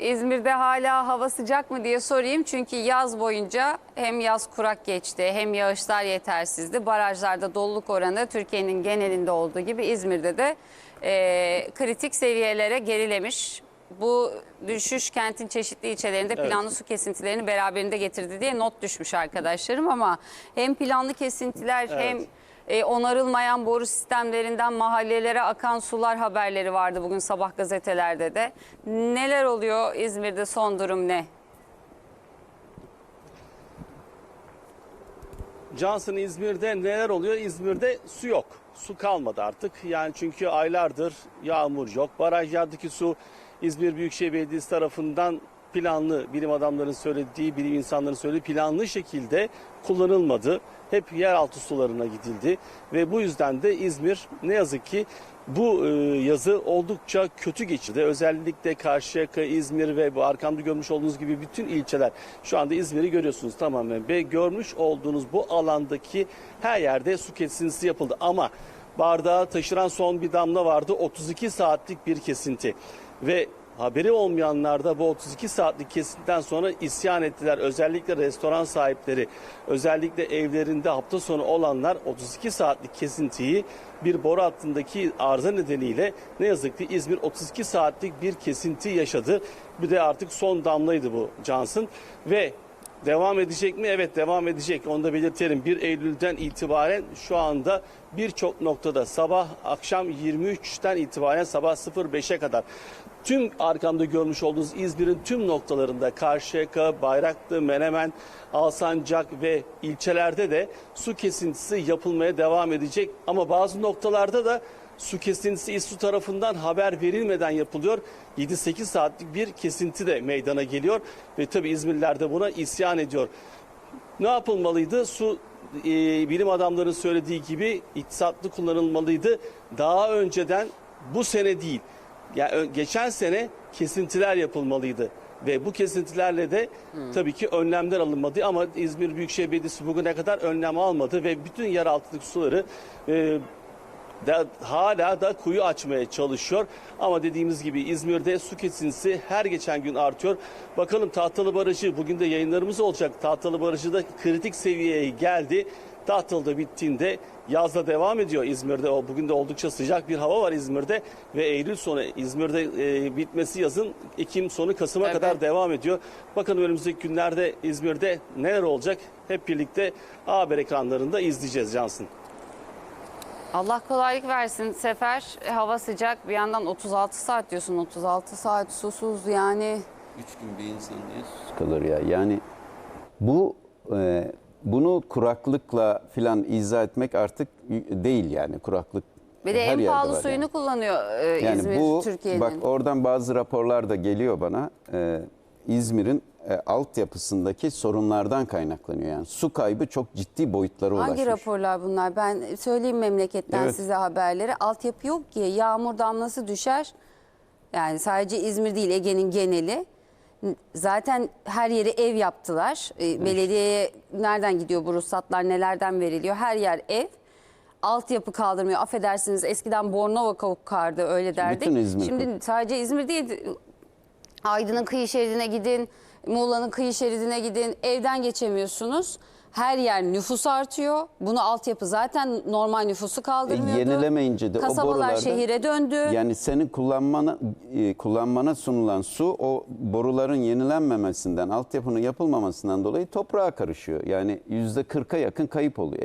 İzmir'de hala hava sıcak mı diye sorayım. Çünkü yaz boyunca hem yaz kurak geçti hem yağışlar yetersizdi. Barajlarda doluluk oranı Türkiye'nin genelinde olduğu gibi İzmir'de de e, kritik seviyelere gerilemiş. Bu düşüş kentin çeşitli ilçelerinde planlı su kesintilerini beraberinde getirdi diye not düşmüş arkadaşlarım ama hem planlı kesintiler hem e, onarılmayan boru sistemlerinden mahallelere akan sular haberleri vardı bugün sabah gazetelerde de. Neler oluyor İzmir'de son durum ne? Johnson İzmir'de neler oluyor? İzmir'de su yok. Su kalmadı artık. Yani çünkü aylardır yağmur yok. Barajlardaki su İzmir Büyükşehir Belediyesi tarafından planlı bilim adamların söylediği, bilim insanların söylediği planlı şekilde kullanılmadı. Hep yeraltı sularına gidildi. Ve bu yüzden de İzmir ne yazık ki bu e, yazı oldukça kötü geçirdi. Özellikle Karşıyaka, İzmir ve bu arkamda görmüş olduğunuz gibi bütün ilçeler. Şu anda İzmir'i görüyorsunuz tamamen ve görmüş olduğunuz bu alandaki her yerde su kesintisi yapıldı. Ama bardağı taşıran son bir damla vardı. 32 saatlik bir kesinti. Ve haberi olmayanlar da bu 32 saatlik kesintiden sonra isyan ettiler. Özellikle restoran sahipleri, özellikle evlerinde hafta sonu olanlar 32 saatlik kesintiyi bir boru hattındaki arıza nedeniyle ne yazık ki İzmir 32 saatlik bir kesinti yaşadı. Bir de artık son damlaydı bu Johnson ve Devam edecek mi? Evet devam edecek. Onu da belirtelim. 1 Eylül'den itibaren şu anda birçok noktada sabah akşam 23'ten itibaren sabah 05'e kadar tüm arkamda görmüş olduğunuz İzmir'in tüm noktalarında Karşıyaka, Bayraklı, Menemen, Alsancak ve ilçelerde de su kesintisi yapılmaya devam edecek. Ama bazı noktalarda da su kesintisi İSSU tarafından haber verilmeden yapılıyor. 7-8 saatlik bir kesinti de meydana geliyor ve tabii İzmirliler de buna isyan ediyor. Ne yapılmalıydı? Su e, bilim adamlarının söylediği gibi iktisatlı kullanılmalıydı. Daha önceden bu sene değil. Yani geçen sene kesintiler yapılmalıydı. Ve bu kesintilerle de tabii ki önlemler alınmadı ama İzmir Büyükşehir Belediyesi bugüne kadar önlem almadı ve bütün yer altındaki suları e, da, hala da kuyu açmaya çalışıyor. Ama dediğimiz gibi İzmir'de su kesintisi her geçen gün artıyor. Bakalım Tahtalı Barajı bugün de yayınlarımız olacak. Tahtalı Barajı da kritik seviyeye geldi. Tahtalı'da bittiğinde yazda devam ediyor İzmir'de. O bugün de oldukça sıcak bir hava var İzmir'de ve Eylül sonu İzmir'de e, bitmesi yazın Ekim sonu Kasım'a Evet. kadar devam ediyor. Bakalım önümüzdeki günlerde İzmir'de neler olacak? Hep birlikte haber ekranlarında izleyeceğiz Cansın. Allah kolaylık versin Sefer. E, Hava sıcak bir yandan 36 saat diyorsun 36 saat susuz yani. Üç gün bir insan niye susuz kalır ya? Yani bu e, bunu kuraklıkla filan izah etmek artık değil yani kuraklık. Bir de her en pahalı suyunu yani. kullanıyor e, Yani İzmir bu Türkiye'nin. bak oradan bazı raporlar da geliyor bana. E, İzmir'in e, altyapısındaki sorunlardan kaynaklanıyor. Yani su kaybı çok ciddi boyutlara Hangi ulaşmış. raporlar bunlar? Ben söyleyeyim memleketten Evet. size haberleri. Altyapı yok ki. Yağmur damlası düşer. Yani sadece İzmir değil Ege'nin geneli. Zaten her yere ev yaptılar. E, Belediyeye nereden gidiyor bu ruhsatlar, nelerden veriliyor? Her yer ev. Altyapı kaldırmıyor. Affedersiniz eskiden Bornova kokardı öyle derdik. Bütün İzmir Şimdi sadece İzmir değil Aydın'ın kıyı şeridine gidin, Muğla'nın kıyı şeridine gidin. Evden geçemiyorsunuz. Her yer nüfus artıyor. Bunu altyapı zaten normal nüfusu kaldırmıyordu. E, yenilemeyince de o Kasabalar borularda- şehire döndü. Yani senin kullanmana e, kullanmana sunulan su o boruların yenilenmemesinden, altyapının yapılmamasından dolayı toprağa karışıyor. Yani yüzde 40'a yakın kayıp oluyor.